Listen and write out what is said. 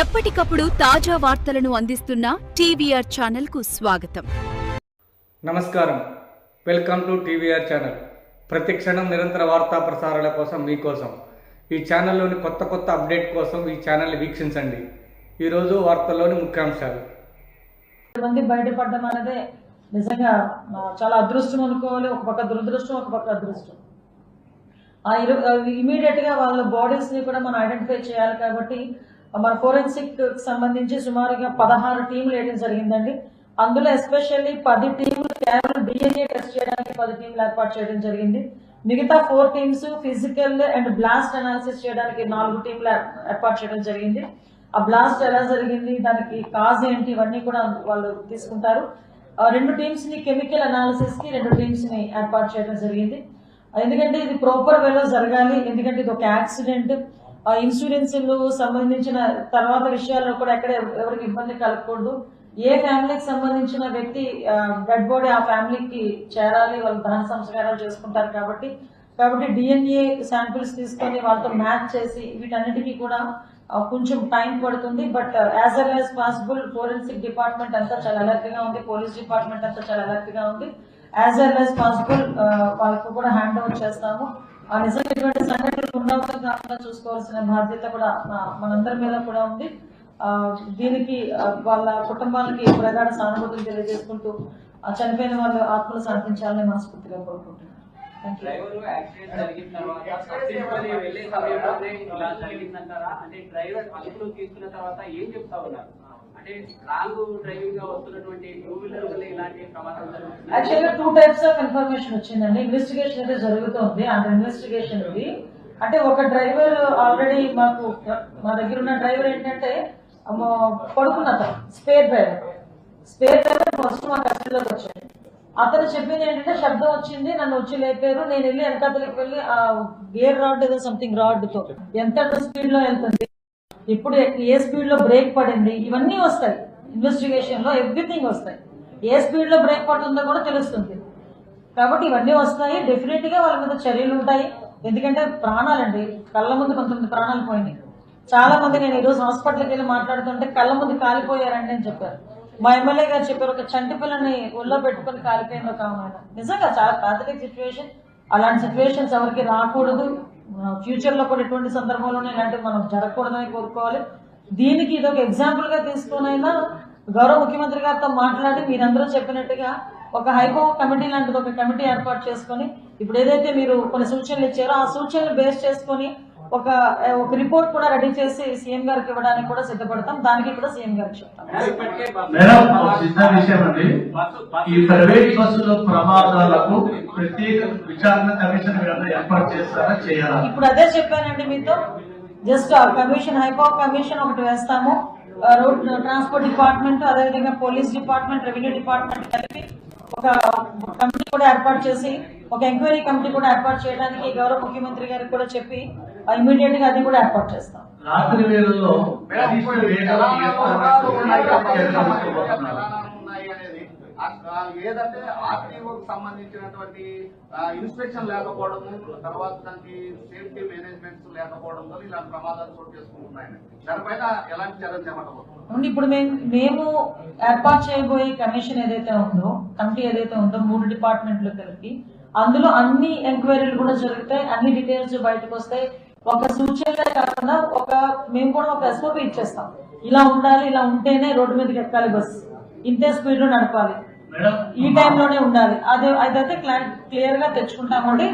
ఎప్పటికప్పుడు తాజా వార్తలను అందిస్తున్న టీవీఆర్ ఛానల్కు స్వాగతం. నమస్కారం. Welcome to TVR channel. ప్రతి క్షణం నిరంతర వార్తా ప్రసారాల కోసం మీకోసం ఈ ఛానల్లోని కొత్త కొత్త అప్డేట్ కోసం ఈ ఛానల్ని వీక్షించండి. ఈరోజు వార్తల్లోని ముఖ్యాంశాలు. మంది బయటపడడం అనేది నిజంగా చాలా అదృష్టం అనుకోవాలి. ఒక పక్క దురదృష్టం ఒక పక్క అదృష్టం. ఆ ఇరు ఇమీడియట్గా వాళ్ళ బాడీస్ని కూడా మనం ఐడెంటిఫై చేయాలి కాబట్టి మన ఫోరెన్సిక్ సంబంధించి సుమారుగా పదహారు టీంలు వేయడం జరిగిందండి. అందులో ఎస్పెషల్లీ పది టీంలు కేవలం డిఎన్ఏ టెస్ట్ చేయడానికి పది టీంలు ఏర్పాటు చేయడం జరిగింది. మిగతా four teams physical and blast analysis చేయడానికి నాలుగు టీంలు ఏర్పాటు చేయడం జరిగింది. ఆ బ్లాస్ట్ ఎలా జరిగింది దానికి కాజ్ ఏంటి ఇవన్నీ కూడా వాళ్ళు తీసుకుంటారు. ఆ రెండు టీమ్స్ని కెమికల్ అనాలిసిస్కి రెండు టీమ్స్ని ఏర్పాటు చేయడం జరిగింది. ఎందుకంటే ఇది ప్రాపర్ వేలో జరగాలి ఎందుకంటే ఇది ఒక యాక్సిడెంట్ ఆ ఇన్సూరెన్స్ సంబంధించిన తర్వాత విషయాల్లో కూడా ఎక్కడ ఎవరికి ఇబ్బంది కలగకూడదు. ఏ ఫ్యామిలీకి సంబంధించిన వ్యక్తి డెడ్ బాడీ ఆ ఫ్యామిలీకి చేరాలి వాళ్ళు దహన సంస్కారాలు చేసుకుంటారు కాబట్టి కాబట్టి డిఎన్ఏ శాంపిల్స్ తీసుకొని వాళ్ళతో మ్యాచ్ చేసి వీటన్నిటికీ కూడా కొంచెం టైం పడుతుంది. But as well as possible forensic department అంతా చాలా అలర్ట్గా ఉంది పోలీస్ డిపార్ట్మెంట్ అంతా చాలా అలర్ట్గా ఉంది. యాజ్ వెల్ యాజ్ పాసిబుల్ వాళ్ళకు కూడా హ్యాండ్ ఓవర్ చేస్తాము. ఆ నిజంగా ఇటువంటి సంఘటనలు ఉండవడం కాకుండా చూసుకోవాల్సిన బాధ్యత కూడా మనందరి మీద కూడా ఉంది. ఆ, దీనికి వాళ్ళ కుటుంబాలకి ప్రగాఢ సానుభూతులు తెలియజేసుకుంటూ చనిపోయిన వాళ్ళు ఆత్మలు శాంతించాలని మనస్ఫూర్తిగా కోరుకుంటున్నాను. డ్రైవర్ జరిగిన తర్వాత డ్రైవర్ తీసుకున్న తర్వాత ఏం చెప్తా ఉన్నారు? టూ యాక్చువల్గా టూ టైప్స్ ఆఫ్ ఇన్ఫర్మేషన్ వచ్చిందండి. ఇన్వెస్టిగేషన్ అయితే జరుగుతుంది. అంత ఇన్వెస్టిగేషన్ ఇది. అంటే ఒక డ్రైవర్ ఆల్రెడీ మాకు మా దగ్గర ఉన్న డ్రైవర్ ఏంటంటే అమ్మో, పడుకున్న అతను spare driver spare driver first మా కస్టడీలోకి వచ్చాడు. అతను చెప్పింది ఏంటంటే శబ్దం వచ్చింది నన్ను వచ్చి లేపారు. నేను వెళ్ళి వెనకాతలకి వెళ్ళి ఆ గేర్ రాడ్ ఏదో సంథింగ్ రాడ్తో ఎంత స్పీడ్లో వెళ్తుంది? ఎప్పుడు ఏ స్పీడ్లో బ్రేక్ పడింది ఇవన్నీ వస్తాయి. ఇన్వెస్టిగేషన్లో ఎవ్రీథింగ్ వస్తాయి. ఏ స్పీడ్లో బ్రేక్ పడుతుందో కూడా తెలుస్తుంది. కాబట్టి ఇవన్నీ వస్తాయి. డెఫినెట్గా వాళ్ళ మీద చర్యలు ఉంటాయి. ఎందుకంటే ప్రాణాలండి కళ్ళ ముందు కొంతమంది ప్రాణాలు పోయినాయి. చాలా మంది నేను ఈరోజు హాస్పిటల్కి వెళ్ళి మాట్లాడుతుంటే కళ్ళ ముందు కాలిపోయారండి అని చెప్పారు. మా ఎమ్మెల్యే గారు చెప్పారు ఒక చంటి పిల్లని ఒళ్ళో పెట్టుకుని కాలిపోయింది ఒక ఆమె. నిజంగా చాలా ప్రాథమిక సిచ్యువేషన్ అలాంటి సిచ్యువేషన్స్ ఎవరికి రాకూడదు. ఫ్యూచర్లో కూడా ఎటువంటి సందర్భంలోనే ఇలాంటివి మనం జరగకూడదని కోరుకోవాలి. దీనికి ఇది ఒక ఎగ్జాంపుల్గా తీసుకునైనా గౌరవ ముఖ్యమంత్రి గారితో మాట్లాడి మీరందరూ చెప్పినట్టుగా ఒక హైకో కమిటీ లాంటిది ఒక కమిటీ ఏర్పాటు చేసుకొని ఇప్పుడు ఏదైతే మీరు కొన్ని సూచనలు ఇచ్చారో ఆ సూచనలు బేస్ చేసుకొని ఒక ఒక రిపోర్ట్ కూడా రెడీ చేసి సీఎం గారికి ఇవ్వడానికి కూడా సిద్ధపడతాం. దానికి కూడా సీఎం గారికి చెప్తాం. ఈ ప్రైవేట్ బస్సుల ప్రమాదాలకు ప్రత్యేక విచారణ కమిషన్ ఏర్పాటు చేస్తారా చేయాలా? ఇప్పుడు అదే చెప్పానండి మీతో. జస్ట్ ఆ కమిషన్ హైపో కమిషన్ ఒకటి వేస్తాము. రోడ్ ట్రాన్స్పోర్ట్ డిపార్ట్మెంట్ అదేవిధంగా పోలీస్ డిపార్ట్మెంట్ రెవెన్యూ డిపార్ట్మెంట్ కలిపి ఒక కమిటీ కూడా ఏర్పాటు చేసి ఒక ఎంక్వైరీ కమిటీ కూడా ఏర్పాటు చేయడానికి గౌరవ ముఖ్యమంత్రి గారికి కూడా చెప్పి ఇమీడియట్గా అది కూడా ఏర్పాటు చేస్తాం. రాత్రి వేళల్లో కనీస ఏదంటే ఆర్టీఓకి సంబంధించినటువంటి ఇన్స్పెక్షన్ లేకపోవడము తర్వాత దానికి సేఫ్టీ మేనేజ్మెంట్స్ లేకపోవడం ఇలాంటి ప్రమాదాలు చోటు చేసుకుంటున్నాయని. దానిపైన ఎలాంటి చర్యలు చేపట్టబోతున్నాం ఇప్పుడు మేము మేము ఏర్పాటు చేయబోయే కమిషన్ ఏదైతే ఉందో కమిటీ ఏదైతే ఉందో మూడు డిపార్ట్మెంట్లు కలిపి అందులో అన్ని ఎంక్వైరీలు కూడా జరుగుతాయి అన్ని డీటెయిల్స్ బయటకు వస్తాయి. ఒక సూచనలే కాకుండా ఒక మేము కూడా ఒక ఎస్ఓపి ఇచ్చేస్తాం. ఇలా ఉండాలి ఇలా ఉంటేనే రోడ్డు మీదకి ఎక్కాలి బస్ ఇంతే స్పీడ్లో నడపాలి. ఈ టైంలోనే ఉండాలి. అదే అదైతే క్లియర్గా తెచ్చుకుంటామండి